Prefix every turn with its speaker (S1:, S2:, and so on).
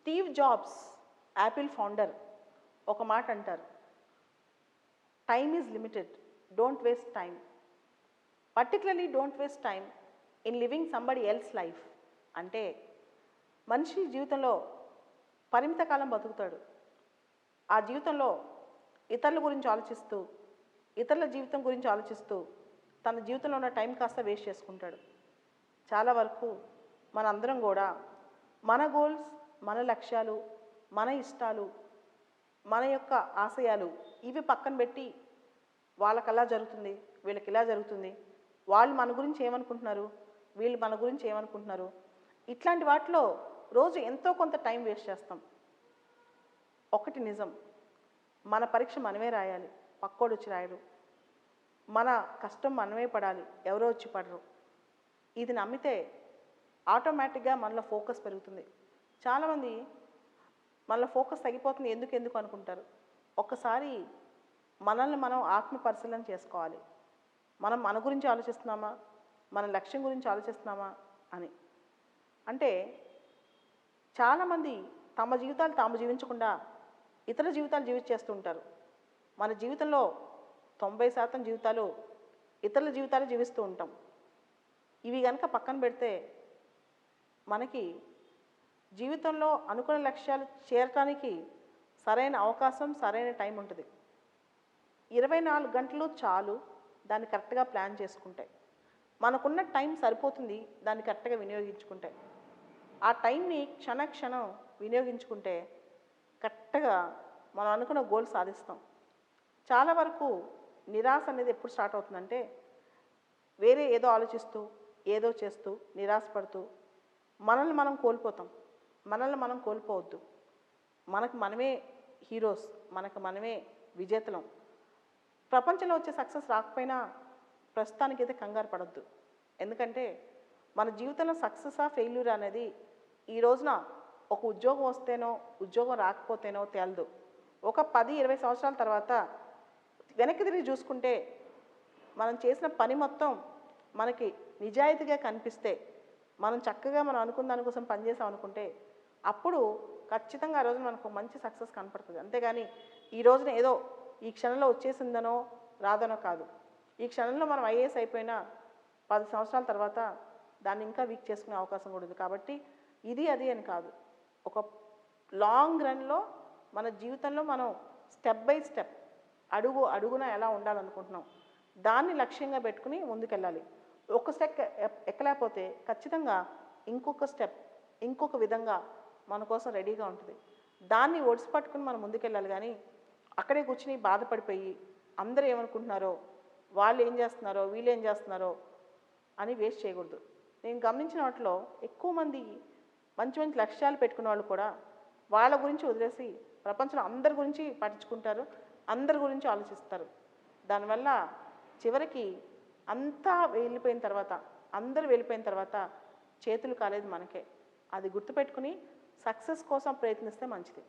S1: Steve jobs Apple founder ఒక మాట అంటారు. Time is limited don't waste time particularly don't waste time in living somebody else life అంటే మనిషి జీవితంలో పరిమిత కాలం బతుకుతాడు. ఆ జీవితంలో ఇతరుల గురించి ఆలోచిస్తూ ఇతరుల జీవితం గురించి ఆలోచిస్తూ తన జీవితంలో ఉన్న టైం కాస్త వేస్ట్ చేసుకుంటాడు. చాలా వరకు మనందరం కూడా మన గోల్స్ మన లక్ష్యాలు మన ఇష్టాలు మన యొక్క ఆశయాలు ఇవి పక్కన పెట్టి వాళ్ళకి అలా జరుగుతుంది వీళ్ళకి ఇలా జరుగుతుంది. వాళ్ళు మన గురించి ఏమనుకుంటున్నారు? వీళ్ళు మన గురించి ఏమనుకుంటున్నారు? ఇట్లాంటి వాటిలో రోజు ఎంతో కొంత టైం వేస్ట్ చేస్తాం. ఒకటి నిజం మన పరీక్ష మనమే రాయాలి పక్కోడు వచ్చి రాయడు. మన కష్టం మనమే పడాలి ఎవరో వచ్చి పడరు. ఇది నమ్మితే ఆటోమేటిక్గా మనలో ఫోకస్ పెరుగుతుంది. చాలామంది మనలో ఫోకస్ తగ్గిపోతుంది ఎందుకు ఎందుకు అనుకుంటారు. ఒక్కసారి మనల్ని మనం ఆత్మ పరిశీలన చేసుకోవాలి. మనం మన గురించి ఆలోచిస్తున్నామా? మన లక్ష్యం గురించి ఆలోచిస్తున్నామా? అని. అంటే చాలామంది తమ జీవితాలు తాము జీవించకుండా ఇతర జీవితాలు జీవించేస్తూ ఉంటారు. మన జీవితంలో తొంభై శాతం జీవితాలు ఇతరుల జీవితాలు జీవిస్తూ ఉంటాం. ఇవి కనుక పక్కన పెడితే మనకి జీవితంలో అనుకున్న లక్ష్యాలు చేరటానికి సరైన అవకాశం సరైన టైం ఉంటుంది. ఇరవై నాలుగు గంటలు చాలు దాన్ని కరెక్ట్గా ప్లాన్ చేసుకుంటే. మనకున్న టైం సరిపోతుంది దాన్ని కరెక్ట్గా వినియోగించుకుంటే. ఆ టైంని క్షణ క్షణం వినియోగించుకుంటే కరెక్ట్గా మనం అనుకున్న గోల్ సాధిస్తాం. చాలా వరకు నిరాశ అనేది ఎప్పుడు స్టార్ట్ అవుతుందంటే వేరే ఏదో ఆలోచిస్తూ ఏదో చేస్తూ నిరాశపడుతూ మనల్ని మనం కోల్పోతాం. మనల్ని మనం కోల్పోవద్దు. మనకు మనమే హీరోస్ మనకు మనమే విజేతలం. ప్రపంచంలో వచ్చే సక్సెస్ రాకపోయినా ప్రస్తుతానికైతే కంగారు పడద్దు. ఎందుకంటే మన జీవితంలో సక్సెస్ ఆ ఫెయిల్యూర్ అనేది ఈ రోజున ఒక ఉద్యోగం వస్తేనో ఉద్యోగం రాకపోతేనో తేలదు. ఒక పది ఇరవై సంవత్సరాల తర్వాత వెనక్కి తిరిగి చూసుకుంటే మనం చేసిన పని మొత్తం మనకి నిజాయితీగా కనిపిస్తే మనం చక్కగా మనం అనుకున్న దానికోసం పనిచేసాం అనుకుంటే అప్పుడు ఖచ్చితంగా ఆ రోజున మనకు మంచి సక్సెస్ కనపడుతుంది. అంతేగాని ఈ రోజున ఏదో ఈ క్షణంలో వచ్చేసిందనో రాదనో కాదు. ఈ క్షణంలో మనం ఐఏఎస్ అయిపోయినా పది సంవత్సరాల తర్వాత దాన్ని ఇంకా వీక్ చేసుకునే అవకాశం కూడా ఉంది. కాబట్టి ఇది అది అని కాదు. ఒక లాంగ్ రన్లో మన జీవితంలో మనం స్టెప్ బై స్టెప్ అడుగు అడుగున ఎలా ఉండాలనుకుంటున్నాం దాన్ని లక్ష్యంగా పెట్టుకుని ముందుకెళ్ళాలి. ఒక స్టెప్ ఎక్- ఎక్కలేకపోతే ఖచ్చితంగా ఇంకొక స్టెప్ ఇంకొక విధంగా మన కోసం రెడీగా ఉంటుంది. దాన్ని ఒడిసి పట్టుకుని మనం ముందుకెళ్ళాలి కానీ అక్కడే కూర్చుని బాధపడిపోయి అందరూ ఏమనుకుంటున్నారో వాళ్ళు ఏం చేస్తున్నారో వీళ్ళు ఏం చేస్తున్నారో అని వేస్ట్ చేయకూడదు. నేను గమనించిన వాటిలో ఎక్కువ మంది మంచి మంచి లక్ష్యాలు పెట్టుకున్న వాళ్ళు కూడా వాళ్ళ గురించి వదిలేసి ప్రపంచంలో అందరి గురించి పట్టించుకుంటారు అందరి గురించి ఆలోచిస్తారు. దానివల్ల చివరికి అంతా వెళ్ళిపోయిన తర్వాత అందరూ వెళ్ళిపోయిన తర్వాత చేతులు కాలేదు మనకే. అది గుర్తుపెట్టుకుని సక్సెస్ కోసం ప్రయత్నిస్తే మంచిది.